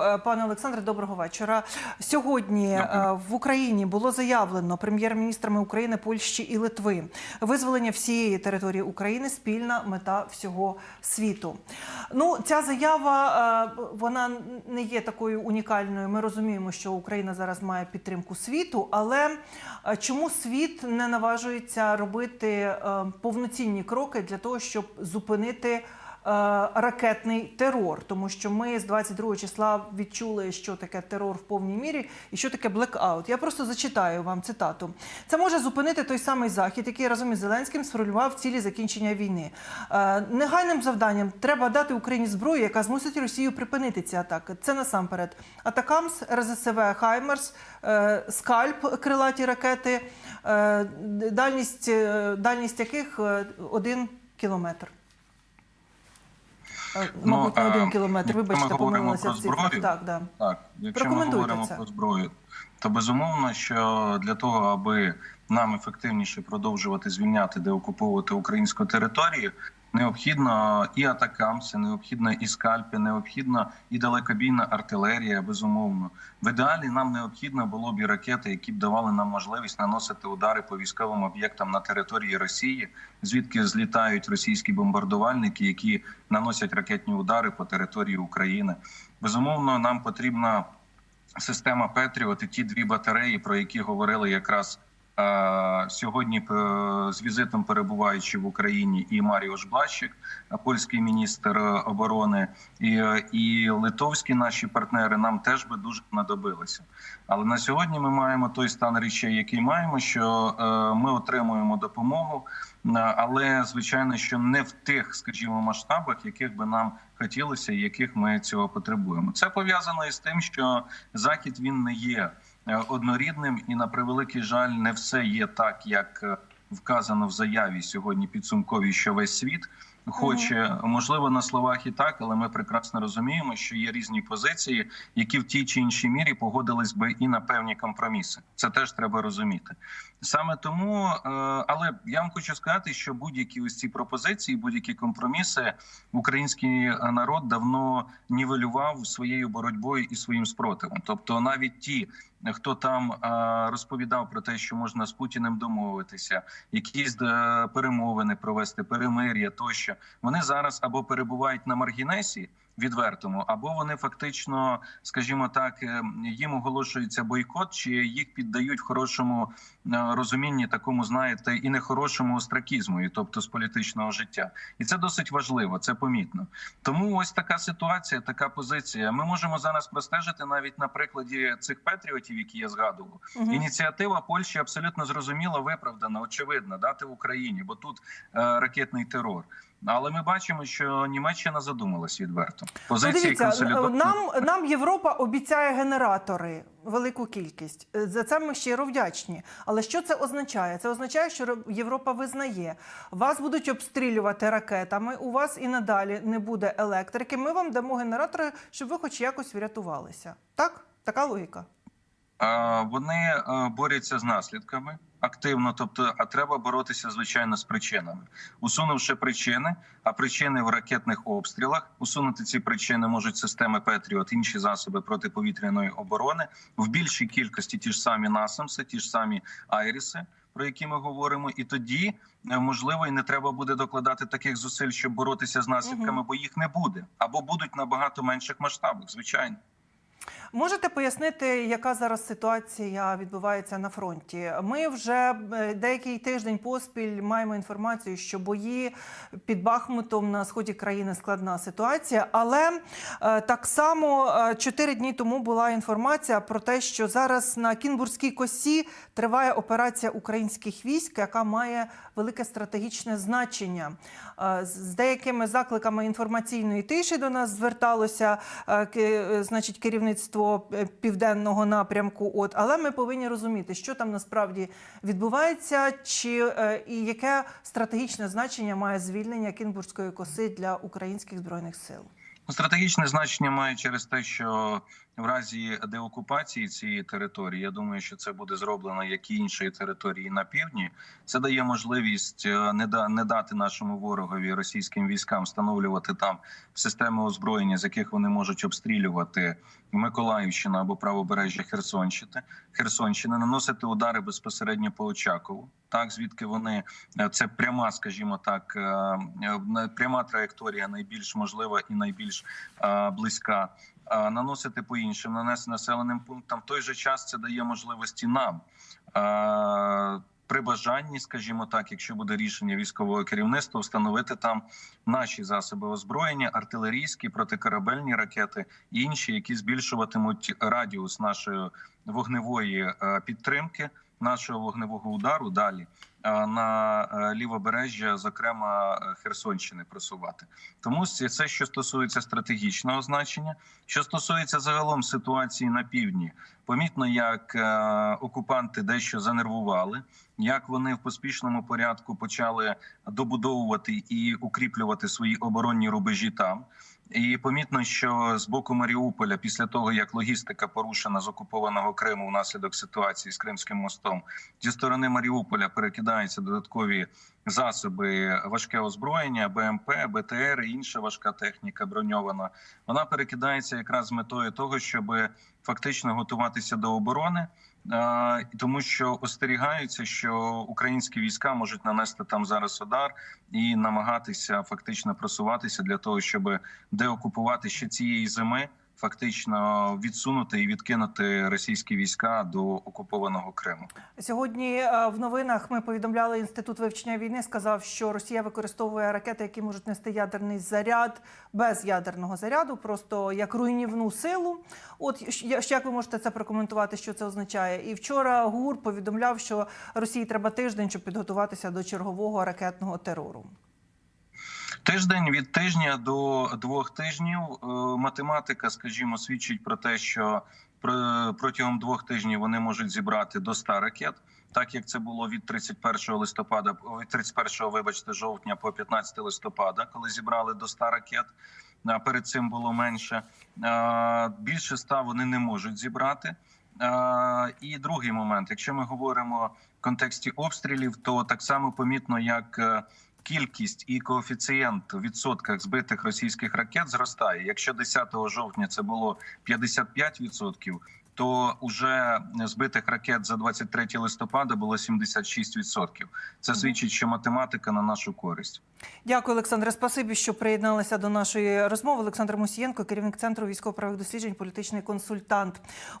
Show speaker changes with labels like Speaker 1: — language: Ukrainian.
Speaker 1: е, пане Олександре. Доброго вечора. Сьогодні е, в Україні було заявлено прем'єр-міністрами України, Польщі і Литви визволення всієї території України спільна мета всього світу. Ну, ця заява е, вона не є такою унікальною. Ми розуміємо, що Україна зараз має підтримку світу, але чому світ не наважується робити повноцінні кроки для того, щоб зупинити? Е, Ракетний терор, тому що ми з 22 числа відчули, що таке терор в повній мірі і що таке блекаут. Я просто зачитаю вам цитату. Це може зупинити той самий захід, який разом із Зеленським сформулював цілі закінчення війни. Е, Негайним завданням треба дати Україні зброю, яка змусить Росію припинити ці атаки. Це насамперед Атакамс, РЗСВ Хаймерс, е, Скальп, крилаті ракети, дальність, дальність яких один кілометр. Е,
Speaker 2: Ну,
Speaker 1: Мабуть, не один кілометр. Вибачте,
Speaker 2: ми говоримо про зброю,
Speaker 1: Так, да.
Speaker 2: Так, якщо ми говоримо
Speaker 1: це.
Speaker 2: про зброю, то безумовно, що для того, аби нам ефективніше продовжувати звільняти, деокуповувати українську територію, необхідно і атакамси, необхідно і скальпи, необхідно і далекобійна артилерія. Безумовно, в ідеалі нам необхідно було б і ракети, які б давали нам можливість наносити удари по військовим об'єктам на території Росії, звідки злітають російські бомбардувальники, які наносять ракетні удари по території України. Безумовно, нам потрібна система Петріот і ті дві батареї, про які говорили якраз сьогодні е, з візитом перебуваючи в Україні і Маріош Блащик, е, польський міністр е, оборони, і, і литовські наші партнери нам теж би дуже знадобилися. Але на сьогодні ми маємо той стан речей, який маємо, що ми отримуємо допомогу, але звичайно, що не в тих, скажімо, масштабах, яких би нам хотілося, і яких ми цього потребуємо. Це пов'язано із тим, що захід він не є однорідним, і на превеликий жаль, не все є так, як е, вказано в заяві сьогодні підсумковій, що весь світ. Хоче можливо на словах і так, але ми прекрасно розуміємо, що є різні позиції, які в тій чи іншій мірі погодились би і на певні компроміси. Це теж треба розуміти. Саме тому, е, але я вам хочу сказати, що будь-які ось ці пропозиції, будь-які компроміси, український народ давно нівелював своєю боротьбою і своїм спротивом. Тобто, навіть ті, хто там розповідав про те, що можна з Путіним домовитися, якісь е, перемовини провести, перемир'я тощо, вони зараз або перебувають на маргінесі. Відвертому, або вони фактично, скажімо так, е, їм оголошується бойкот, чи їх піддають хорошому е, розумінні, такому знаєте, і нехорошому остракізму, і тобто з політичного життя, і це досить важливо, це помітно. Тому ось така ситуація, така позиція. Ми можемо зараз простежити навіть на прикладі цих патріотів, які я згадував.
Speaker 1: Мгм.
Speaker 2: Ініціатива Польщі абсолютно зрозуміла, виправдана, очевидна, дати в Україні, бо тут е, ракетний терор. Але ми бачимо, що Німеччина задумалась відверто.
Speaker 1: Ну,
Speaker 2: Позиції
Speaker 1: дивіться,
Speaker 2: консолідовані.
Speaker 1: нам, нам Європа обіцяє генератори, велику кількість. За це ми щиро вдячні. Але що це означає? Це означає, що Європа визнає, вас будуть обстрілювати ракетами, у вас і надалі не буде електрики. Ми вам дамо генератори, щоб ви хоч якось врятувалися. Так? Така логіка.
Speaker 2: Вони е, борються з наслідками активно, тобто, а треба боротися звичайно з причинами, усунувши причини. А причини в ракетних обстрілах усунути ці причини можуть системи Петріот, інші засоби протиповітряної оборони в більшій кількості ті ж самі насамси, ті ж самі айріси. Про які ми говоримо, і тоді е, можливо і не треба буде докладати таких зусиль, щоб боротися з наслідками, бо їх не буде або будуть на багато менших масштабах, звичайно.
Speaker 1: Можете пояснити, яка зараз ситуація відбувається на фронті? Ми вже е, деякий тиждень поспіль маємо інформацію, що бої під Бахмутом на сході країни складна ситуація. Але е, так само е, чотири дні тому була інформація про те, що зараз на Кінбурзькій косі триває операція українських військ, яка має велике стратегічне значення. З деякими закликами інформаційної тиші до нас зверталося значить, керівництво е, південного напрямку. От, але ми повинні розуміти, що там насправді відбувається, чи е, і яке стратегічне значення має звільнення Кінбурзької коси для українських збройних сил.
Speaker 2: Ну, Стратегічне значення має через те, що в разі деокупації цієї території, я думаю, що це буде зроблено як і іншої території на півдні. Це дає можливість е, не да не дати нашому ворогові російським військам встановлювати там системи озброєння, з яких вони можуть обстрілювати Миколаївщину або правобережжя Херсонщини, Херсонщини, наносити удари безпосередньо по Очакову. Так, звідки вони е, це пряма, скажімо так, е, пряма траєкторія найбільш можлива і найбільш близька. Е, Наносити по іншим нанести населеним пунктам. В той же час це дає можливості нам. е, При бажанні, скажімо так, якщо буде рішення військового керівництва, встановити там наші засоби озброєння, артилерійські, протикорабельні ракети і інші, які збільшуватимуть радіус нашої вогневої е, підтримки, нашого вогневого удару далі е, на е, лівобережжя, зокрема е, Херсонщини, просувати. Тому це що стосується стратегічного значення. Що стосується загалом ситуації на півдні, помітно, як окупанти дещо занервували, як вони в поспішному порядку почали добудовувати і укріплювати свої оборонні рубежі там. І помітно, що з боку Маріуполя, після того як логістика порушена з окупованого Криму внаслідок ситуації з Кримським мостом, зі сторони Маріуполя перекидаються додаткові засоби, важке озброєння, БМП, БТР і інша важка техніка броньована. Вона перекидається якраз з метою того, щоб фактично готуватися до оборони. Тому що остерігаються, що українські війська можуть нанести там зараз удар і намагатися фактично просуватися для того, щоб деокупувати ще цієї зими, фактично відсунути і відкинути російські війська до окупованого Криму.
Speaker 1: Сьогодні е, в новинах ми повідомляли інститут вивчення війни. Сказав, що Росія використовує ракети, які можуть нести ядерний заряд без ядерного заряду, просто як руйнівну силу. От як ви можете це прокоментувати? Що це означає? І вчора ГУР повідомляв, що Росії треба тиждень, щоб підготуватися до чергового ракетного терору.
Speaker 2: Тиждень від тижня до двох тижнів е, математика, скажімо, свідчить про те, що про- протягом двох тижнів вони можуть зібрати до 100 ракет, так як це було від 31 листопада, від 31, вибачте, жовтня по 15 листопада, коли зібрали до 100 ракет. А перед цим було менше. Е, Більше 100 вони не можуть зібрати. Е, І другий момент, якщо ми говоримо в контексті обстрілів, то так само помітно, як кількість і коефіцієнт в відсотках збитих російських ракет зростає. Якщо 10 жовтня це було 55%, то уже збитих ракет за 23 листопада було 76%. Це свідчить, що математика на нашу користь.
Speaker 1: Дякую, Олександре. Спасибі, що приєдналися до нашої розмови. Олександр Мусієнко, керівник центру військово-правих досліджень, політичний консультант. Олександр.